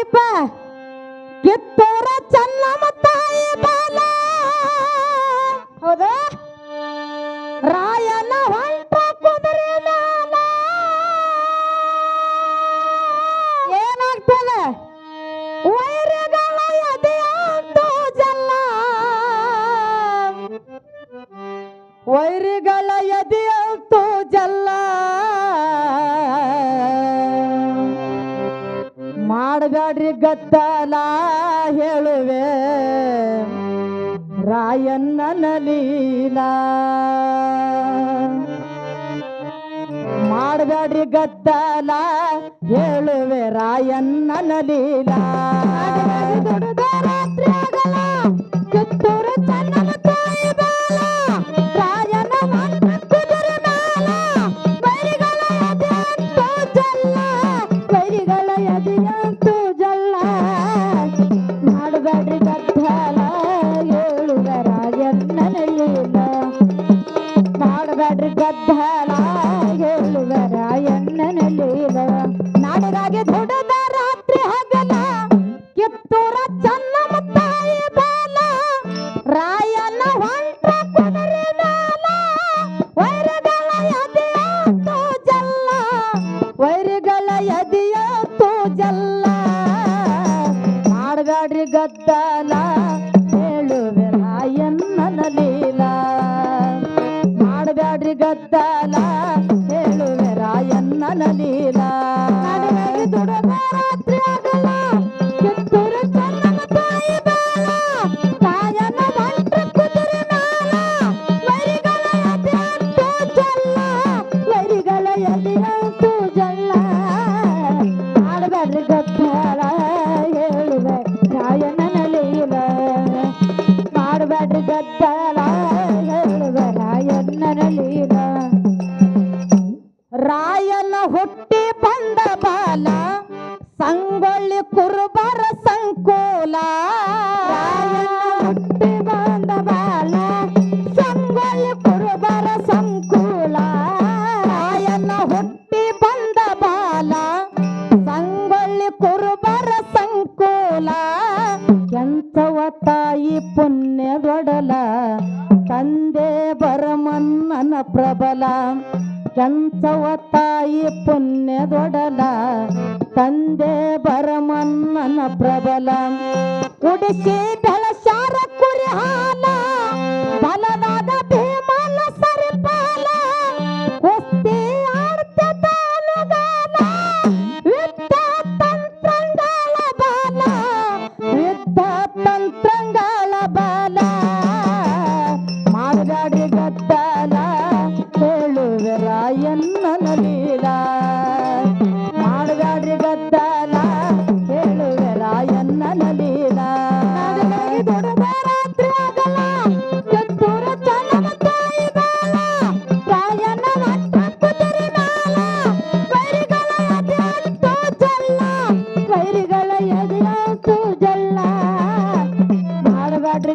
ಆಯ್ಪ ಕಿತ್ತೂರ ಚೆನ್ನಮ್ಮ ತಾಯಿ ಬಾಲ ಹೌದಾ? ರಾಯನ ಹೊಂಟ ಕುದುರೆ ಮ್ಯಾಲ ಏನಾಗ್ತದ? ವೈರಗಳ ಎದೆಯಂತೂ ಜಲ್ಲ. ವೈರಿಗಳ ಎದೆಯಂತೂ ಜಲ್ಲ. ಮಾಡಬ್ಯಾಡ್ರಿ ಗದ್ದಲ ಹೇಳುವೆ. ರಾಯಣ್ಣನ ಲೀಲಾ ಮಾಡಬ್ಯಾಡ್ರಿ ಗದ್ದಲ ಹೇಳುವೆ ರಾಯಣ್ಣನ ಲೀಲಾ ದುಡಿದ ಕಿತ್ತೂರು ಚೆನ್ನಮ್ಮ ತಾಯಿ ಬಾಲ. ಕುರುಬರ ಸಂಕೋಲ. ಹುಟ್ಟಿ ಬಂದ ಬಾಲ. ಸಂಗೊಳ್ಳಿ ಕುರುಬರ ಸಂಕುಲ. ಹುಟ್ಟಿ ಬಂದ ಬಾಲ. ಸಂಗೊಳ್ಳಿ ಕುರುಬರ ಸಂಕೋಲ. ಕೆಂಚವ ತಾಯಿ ಪುಣ್ಯದೊಡಲ. ತಂದೆ ಬರಮನ್ನನ ಪ್ರಬಲ. ಕೆಂಚವ ತಾಯಿ ಪುಣ್ಯ ದೊಡಲ ತಂದೆ ಬರಮನ್ನನ ಪ್ರಬಲ. ಕುಡಿಸಿ ಬೆಳಸಾರ ಕುರಿ ಹಾಲ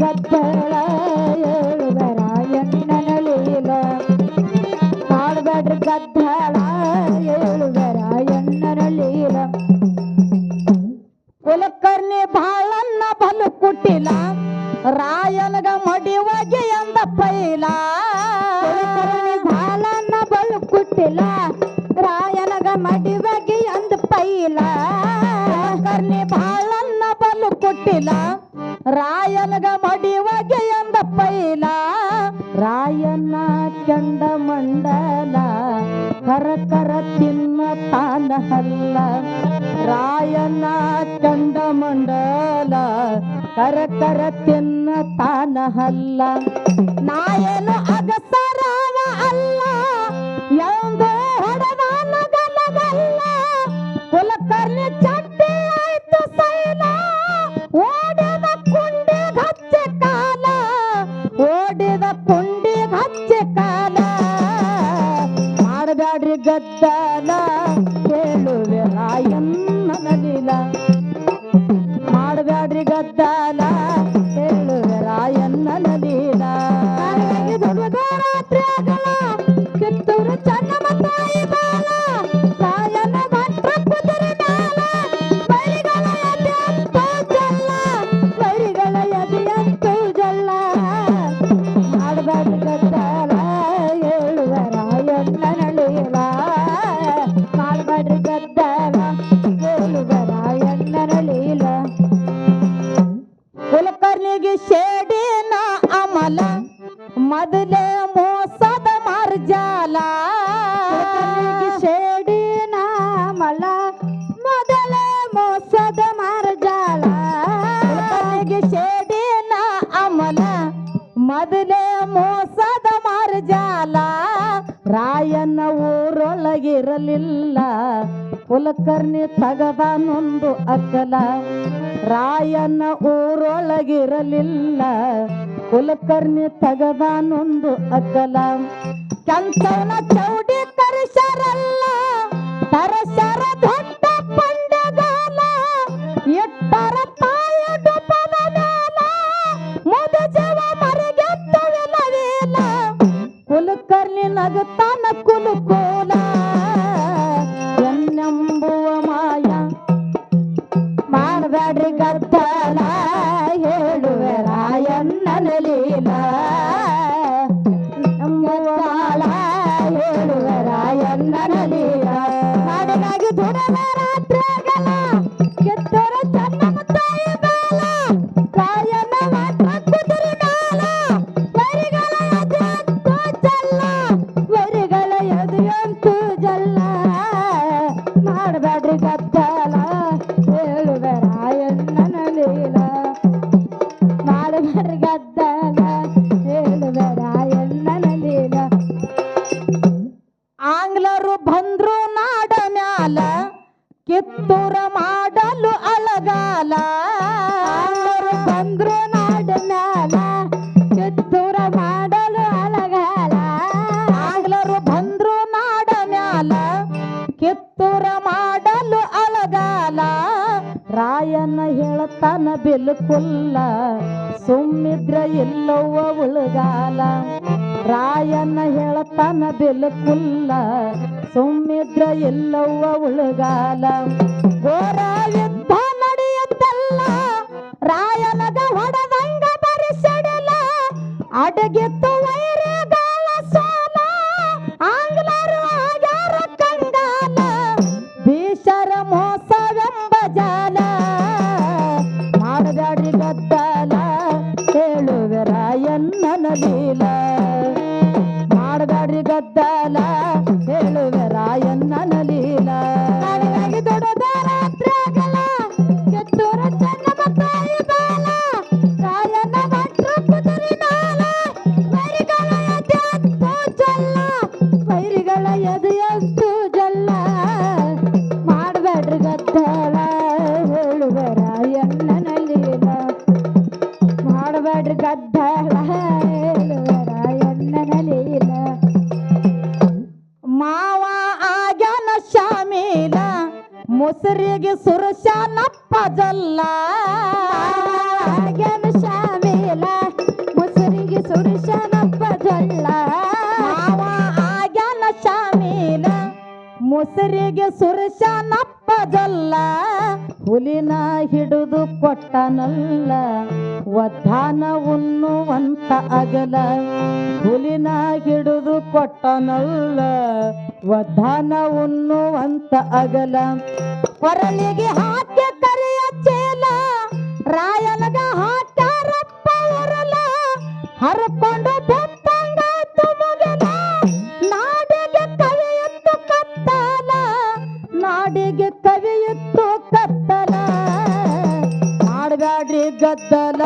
ಮಾಡಬೇಡ್ರಿ ಗದ್ದಲ ಹೇಳುವ ರಾಯಣ್ಣನ ಲೀಲ ಮಾಡಬೇಡ್ರಿ ಗದ್ದಲ ಹೇಳುವ ರಾಯಣ್ಣನ ಲೀಲ ಕುಲಕರ್ಣಿ ಬಾಳನ್ನ ಬಲು ಕುಟ್ಟಿಲ ರಾಯನಗ ಮಡಿವಗೆ ಎಂದ ಪೈಲ. ಕುಲಕರ್ಣಿ ಬಾಳನ್ನ ಬಲು ಕುಟ್ಟಿಲ ಕರ ತಿನ್ನ ತಾನ ಹಲ್ಲ ನಾಯನು ನರಳೀಲ ಕುಲಕರ್ಣಿಗೆ ಶೇಡಿನ ಅಮಲ, ಮೊದಲೇ ಮೋಸದ ಮರ್ಜಾಲ. ಶೇಡಿನಾ ಅಮಲ, ಮೊದಲೇ ಮೋಸದ ಮರ್ಜಾಲ. ಕುಲಕರ್ಣಿಗೆ ಶೇಡಿನ ಅಮಲ, ಮೊದಲೇ ಮೋಸದ ಮರ್ಜಾಲ. ರಾಯನ ಊರೊಳಗಿರಲಿಲ್ಲ ಕುಲಕರ್ಣಿ ತಗದ ನೊಂದು ಅಕ್ಕಲ ರಾಯನ ಊರೊಳಗಿರಲಿಲ್ಲ. ಕುಲಕರ್ಣಿ ತಗದ ನೊಂದು ಅಕ್ಕಲ ಕಂತವನ ಚೌಡಿ ತರಿಸರಲ್ಲ ತರಸರ ದೊಡ್ಡ ಪಂಡಗಾಲ ಎಟ್ಟರ ತಾಯ ಡುಪದ ಮೇಲ ಮುದ ಕುಲಕರ್ಣಿ ನಗತಾನ ಕುಲಕೂಲ. ಇಲ್ಲವ್ವ ಉಳಗಾಲ. ರಾಯನ್ನ ಹೇಳತಾನ ಬೆಲುಕುಲ್ಲ. ಸುಮ್ಮಿದ್ರ ಎಲ್ಲವ ಉಳಗಾಲ. வேலுவராயன் ಅಗಲ ವಧಾನ ಉಣ್ಣುವಂತ ಅಗಲ. ಹುಲಿನ ಹಿಡಿದು ಕೊಟ್ಟನಲ್ಲ ವಧಾನ ಉಣ್ಣುವಂತ ಅಗಲ. ಕೊರಲಿಗೆ ಹಾಕಿ ಕರೆಯ ಚೇಲ, ರಾಯನಗ ಹಾಕ್ಯಾರಪ್ಪ ಹರಕೊಂಡು ಬದ್ದಲ